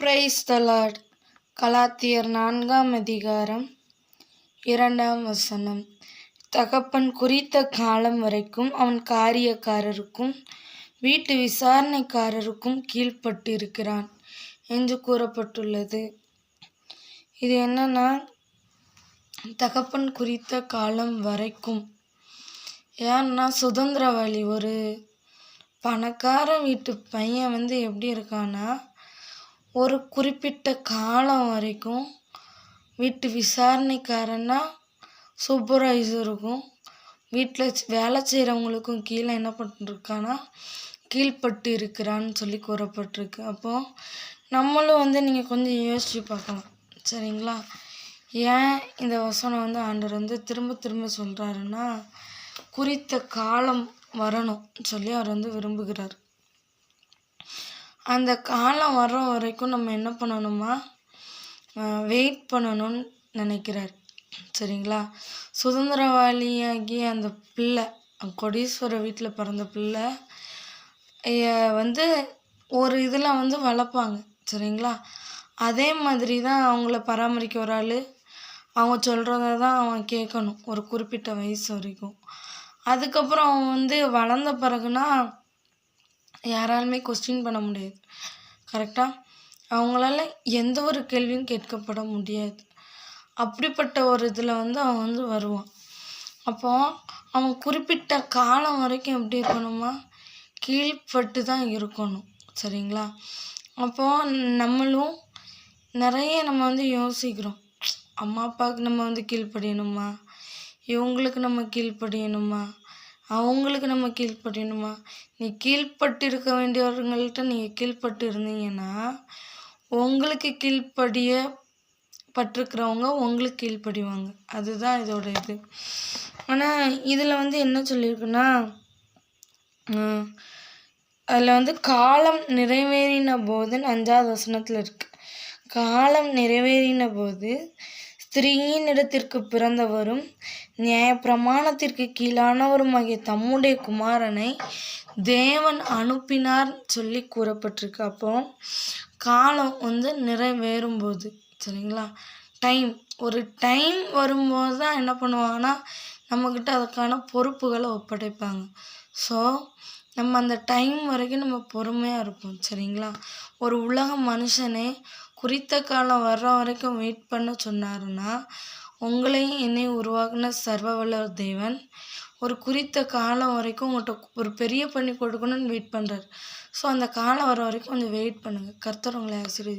Praise the கலாத்தியர் நான்காம் அதிகாரம் இரண்டாம் வசனம். தகப்பன் குறித்த காலம் வரைக்கும் அவன் காரியக்காரருக்கும் வீட்டு விசாரணைக்காரருக்கும் கீழ்ப்பட்டிருக்கிறான் என்று கூறப்பட்டுள்ளது. இது என்னன்னா தகப்பன் குறித்த காலம் வரைக்கும். ஏன்னா சுதந்திரவாளி ஒரு பணக்கார வீட்டு பையன் வந்து எப்படி இருக்கான்னா ஒரு குறிப்பிட்ட காலம் வரைக்கும் வீட்டு விசாரணைக்காரன்னா சூப்பர்வைசருக்கும் வீட்டில் வேலை செய்கிறவங்களுக்கும் கீழே என்ன பண்ணிருக்கான்னா கீழ்ப்பட்டு இருக்கிறான்னு சொல்லி கூறப்பட்டிருக்கு. அப்போது நம்மளும் வந்து நீங்கள் கொஞ்சம் யோசித்து பார்க்கலாம். சரிங்களா? ஏன் இந்த வசனம் வந்து ஆண்டவர் வந்து திரும்ப திரும்ப சொல்கிறாருன்னா குறித்த காலம் வரணும் சொல்லி அவர் வந்து விரும்புகிறார். அந்த காலம் வர்ற வரைக்கும் நம்ம என்ன பண்ணணுமா? வெயிட் பண்ணணும்னு நினைக்கிறார். சரிங்களா? சுதந்திரவாளியாகி அந்த பிள்ளை கொடீஸ்வர வீட்டில் பிறந்த பிள்ளை வந்து ஒரு இதில் வந்து வளர்ப்பாங்க. சரிங்களா? அதே மாதிரி தான் அவங்கள பராமரிக்க ஒரு ஆள் அவங்க சொல்கிறத தான் அவன் கேட்கணும். ஒரு குறிப்பிட்ட வயசு வரைக்கும். அதுக்கப்புறம் அவன் வந்து வளர்ந்த பிறகுனா யாராலுமே கொஸ்டின் பண்ண முடியாது. கரெக்டாக அவங்களால எந்த ஒரு கேள்வியும் கேட்கப்பட முடியாது. அப்படிப்பட்ட ஒரு இதில் வந்து அவன் வந்து வருவான். அப்போது அவன் குறிப்பிட்ட காலம் வரைக்கும் எப்படி இருக்கணுமா? கீழ்ப்பட்டு தான் இருக்கணும். சரிங்களா? அப்போது நம்மளும் நிறைய நம்ம வந்து யோசிக்கிறோம். அம்மா அப்பாவுக்கு நம்ம வந்து கீழ்ப்படியணுமா? இவங்களுக்கு நம்ம கீழ்ப்படியணுமா? அவங்களுக்கு நம்ம கீழ்ப்படியணுமா? நீ கீழ்ப்பட்டு இருக்க வேண்டியவர்கள்ட்ட நீங்கள் கீழ்ப்பட்டு இருந்தீங்கன்னா உங்களுக்கு கீழ்ப்படிய பட்டிருக்கிறவங்க உங்களுக்கு கீழ்ப்படிவாங்க. அதுதான் இதோட இது. ஆனால் இதில் வந்து என்ன சொல்லியிருக்குன்னா அதில் வந்து காலம் நிறைவேறின போதுன்னு அஞ்சாவது வசனத்தில் இருக்குது காலம் நிறைவேறின போது ஸ்திரீயின் இடத்திற்கு பிறந்தவரும் நியாய பிரமாணத்திற்கு கீழானவருமாகிய தம்முடைய குமாரனை தேவன் அனுப்பினார் சொல்லி கூறப்பட்டிருக்கு. அப்போ காலம் வந்து நிறைவேறும் போது சரிங்களா? டைம் ஒரு டைம் வரும்போது தான் என்ன பண்ணுவாங்கன்னா நம்மக்கிட்ட அதுக்கான பொறுப்புகளை ஒப்படைப்பாங்க. ஸோ நம்ம அந்த டைம் வரைக்கும் நம்ம பொறுமையாக இருப்போம் சரிங்களா? ஒரு உலக மனுஷனே குறித்த காலம் வர்ற வரைக்கும் வெயிட் பண்ண சொன்னாருன்னா உங்களையும் என்னையும் உருவாக்குன சர்வ வல்ல தேவன் ஒரு குறித்த காலம் வரைக்கும் உங்கள்கிட்ட ஒரு பெரிய பண்ணி கொடுக்கணும்னு வெயிட் பண்ணுறாரு ஸோ அந்த காலம் வர வரைக்கும் கொஞ்சம் வெயிட் பண்ணுங்கள் கர்த்தர் உங்களை ஆசீர்வதி